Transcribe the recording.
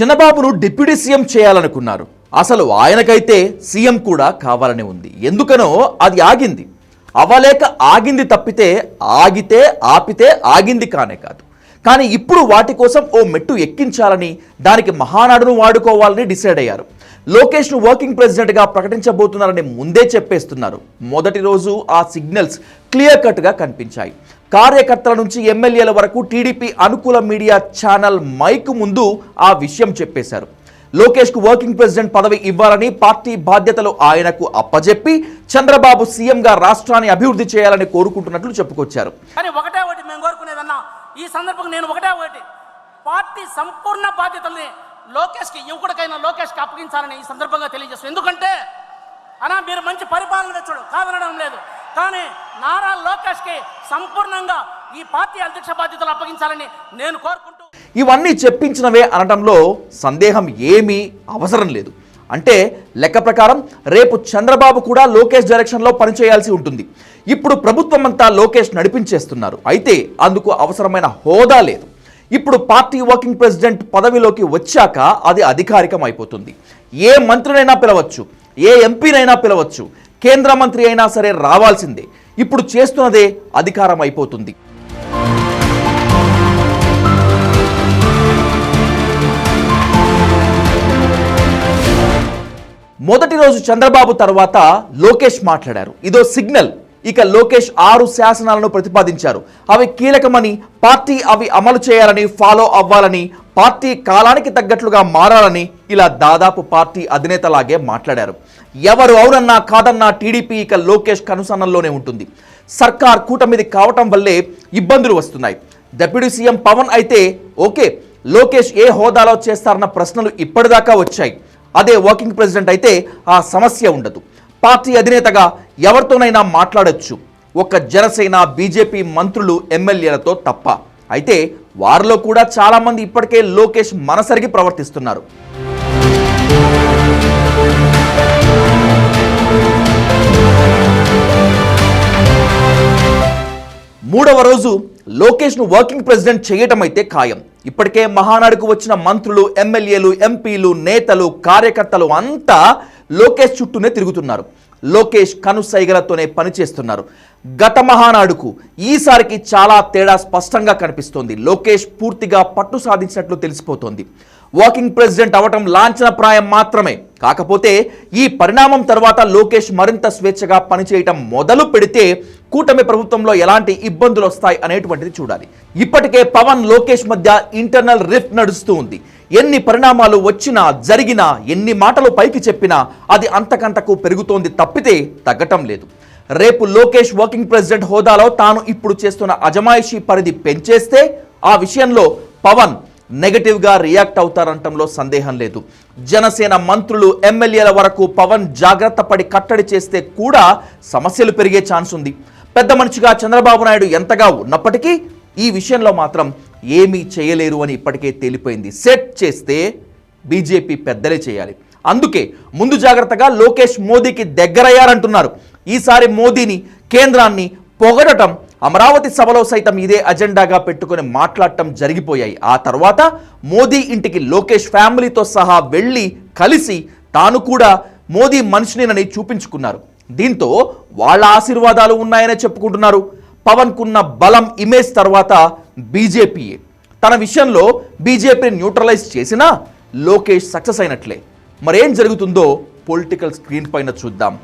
చిన్నబాబును deputy CM చేయాలనుకున్నారు. అసలు ఆయనకైతే సీఎం కూడా కావాలని ఉంది. ఎందుకనో అది ఆగింది. అవ్వలేక ఆగింది తప్పితే ఆగితే ఆపితే ఆగింది కానే కాదు. కానీ ఇప్పుడు వాటి కోసం ఓ మెట్టు ఎక్కించాలని దానికి మహానాడును వాడుకోవాలని డిసైడ్ అయ్యారు. లోకేష్ను వర్కింగ్ ప్రెసిడెంట్గా ప్రకటించబోతున్నారని ముందే చెప్పేస్తున్నారు. మొదటి రోజు ఆ సిగ్నల్స్ క్లియర్ కట్గా కనిపించాయి. కార్యకర్తల నుంచి ఎమ్మెల్యేల వరకు టీడీపీ అనుకూల మీడియా ఛానల్ మైక్ ముందు ఆ విషయం చెప్పేశారు. లోకేష్కు వర్కింగ్ ప్రెసిడెంట్ పదవి ఇవ్వాలని పార్టీ బాధ్యతలు ఆయనకు అప్పజెప్పి చంద్రబాబు సీఎంగా రాష్ట్రాన్ని అభివృద్ధి చేయాలని కోరుకుంటున్నట్లు చెప్పుకొచ్చారు. కానీ ఒకటే ఒకటి మేము కోరుకునేదన్నా ఈ సందర్భంగా నేను ఒకటే ఒకటి. పార్టీ సంపూర్ణ బాధ్యతల్ని లోకేష్కి యువకుడికైనా లోకేష్కి అప్పగించాలని ఈ సందర్భంగా తెలియజేస్తాను ఎందుకంటే అనా మీరు మంచి పరిపాలన తెచ్చుడు. కాదనడం లేదు. కానీ నారా లోకేష్కి సంపూర్ణంగా ఈ పార్టీ అధ్యక్ష బాధ్యతలు అప్పగించాలని నేను కోరుకుంటూ ఇవన్నీ చెప్పించినవే అనడంలో సందేహం ఏమీ అవసరం లేదు. అంటే లెక్క ప్రకారం రేపు చంద్రబాబు కూడా లోకేష్ డైరెక్షన్లో పనిచేయాల్సి ఉంటుంది. ఇప్పుడు ప్రభుత్వం అంతా లోకేష్ నడిపించేస్తున్నారు. అయితే అందుకు అవసరమైన హోదా లేదు. ఇప్పుడు పార్టీ వర్కింగ్ ప్రెసిడెంట్ పదవిలోకి వచ్చాక అది అధికారికం అయిపోతుంది. ఏ మంత్రినైనా పిలవచ్చు ఏ ఎంపీనైనా పిలవచ్చు కేంద్ర మంత్రి అయినా సరే రావాల్సిందే. ఇప్పుడు చేస్తున్నదే అధికారం అయిపోతుంది. మొదటి రోజు చంద్రబాబు తర్వాత లోకేష్ మాట్లాడారు. ఇదో సిగ్నల్. ఇక లోకేష్ ఆరు శాసనాలను ప్రతిపాదించారు. అవి కీలకమని పార్టీ అవి అమలు చేయాలని ఫాలో అవ్వాలని పార్టీ కాలానికి తగ్గట్లుగా మారాలని ఇలా దాదాపు పార్టీ అధినేతలాగే మాట్లాడారు. ఎవరు అవునన్నా కాదన్నా టీడీపీ ఇక లోకేష్ కనుసన్నల్లోనే ఉంటుంది. సర్కార్ కూటమిది కావటం వల్లే ఇబ్బందులు వస్తున్నాయి. డిప్యూటీ సీఎం పవన్ అయితే ఓకే లోకేష్ ఏ హోదాలో చేస్తారన్న ప్రశ్నలు ఇప్పటిదాకా వచ్చాయి. అదే వర్కింగ్ ప్రెసిడెంట్ అయితే ఆ సమస్య ఉండదు. పార్టీ అధినేతగా ఎవరితోనైనా మాట్లాడొచ్చు. ఒక జనసేన బీజేపీ మంత్రులు ఎమ్మెల్యేలతో తప్ప. అయితే వారిలో కూడా చాలామంది ఇప్పటికే లోకేష్ మనసరిగి ప్రవర్తిస్తున్నారు. మూడవ రోజు లోకేష్ను వర్కింగ్ ప్రెసిడెంట్ చేయటం అయితే ఖాయం. ఇప్పటికే మహానాడుకు వచ్చిన మంత్రులు ఎమ్మెల్యేలు ఎంపీలు నేతలు కార్యకర్తలు అంతా లోకేష్ చుట్టూనే తిరుగుతున్నారు. లోకేష్ కనుసైగలతోనే పనిచేస్తున్నారు. గత మహానాడుకు ఈసారికి చాలా తేడా స్పష్టంగా కనిపిస్తోంది. లోకేష్ పూర్తిగా పట్టు సాధించినట్లు తెలిసిపోతోంది. వాకింగ్ ప్రెసిడెంట్ అవటం లాంఛనప్రాయం మాత్రమే. కాకపోతే ఈ పరిణామం తర్వాత లోకేష్ మరింత స్వేచ్ఛగా పనిచేయటం మొదలు పెడితే కూటమి ప్రభుత్వంలో ఎలాంటి ఇబ్బందులు వస్తాయి అనేటువంటిది చూడాలి. ఇప్పటికే పవన్ లోకేష్ మధ్య ఇంటర్నల్ రిఫ్ట్ నడుస్తూ ఉంది. ఎన్ని పరిణామాలు వచ్చినా జరిగినా ఎన్ని మాటలు పైకి చెప్పినా అది అంతకంతకు పెరుగుతోంది తప్పితే తగ్గటం లేదు. రేపు లోకేష్ వర్కింగ్ ప్రెసిడెంట్ హోదాలో తాను ఇప్పుడు చేస్తున్న అజమాయిషీ పరిధి పెంచేస్తే ఆ విషయంలో పవన్ నెగటివ్గా రియాక్ట్ అవుతారంటంలో సందేహం లేదు. జనసేన మంత్రులు ఎమ్మెల్యేల వరకు పవన్ జాగ్రత్త పడి కట్టడి చేస్తే కూడా సమస్యలు పెరిగే ఛాన్స్ ఉంది. పెద్ద మనిషిగా చంద్రబాబు నాయుడు ఎంతగా ఉన్నప్పటికీ ఈ విషయంలో మాత్రం ఏమీ చేయలేరు అని ఇప్పటికే తేలిపోయింది. సెట్ చేస్తే బీజేపీ పెద్దలే చేయాలి. అందుకే ముందు జాగ్రత్తగా లోకేష్ మోదీకి దగ్గరయ్యారంటున్నారు. ఈసారి మోదీని కేంద్రాన్ని పొగడటం అమరావతి సభలో సైతం ఇదే అజెండాగా పెట్టుకుని మాట్లాడటం జరిగిపోయాయి. ఆ తర్వాత మోదీ ఇంటికి లోకేష్ ఫ్యామిలీతో సహా వెళ్ళి కలిసి తాను కూడా మోదీ మనిషినేనని చూపించుకున్నారు. దీంతో వాళ్ళ ఆశీర్వాదాలు ఉన్నాయనే చెప్పుకుంటున్నారు. పవన్కున్న బలం ఇమేజ్ తర్వాత బీజేపీయే తన విషయంలో బీజేపీని న్యూట్రలైజ్ చేసినా లోకేష్ సక్సెస్ అయినట్లే. మరేం జరుగుతుందో పొలిటికల్ స్క్రీన్ పైన చూద్దాం.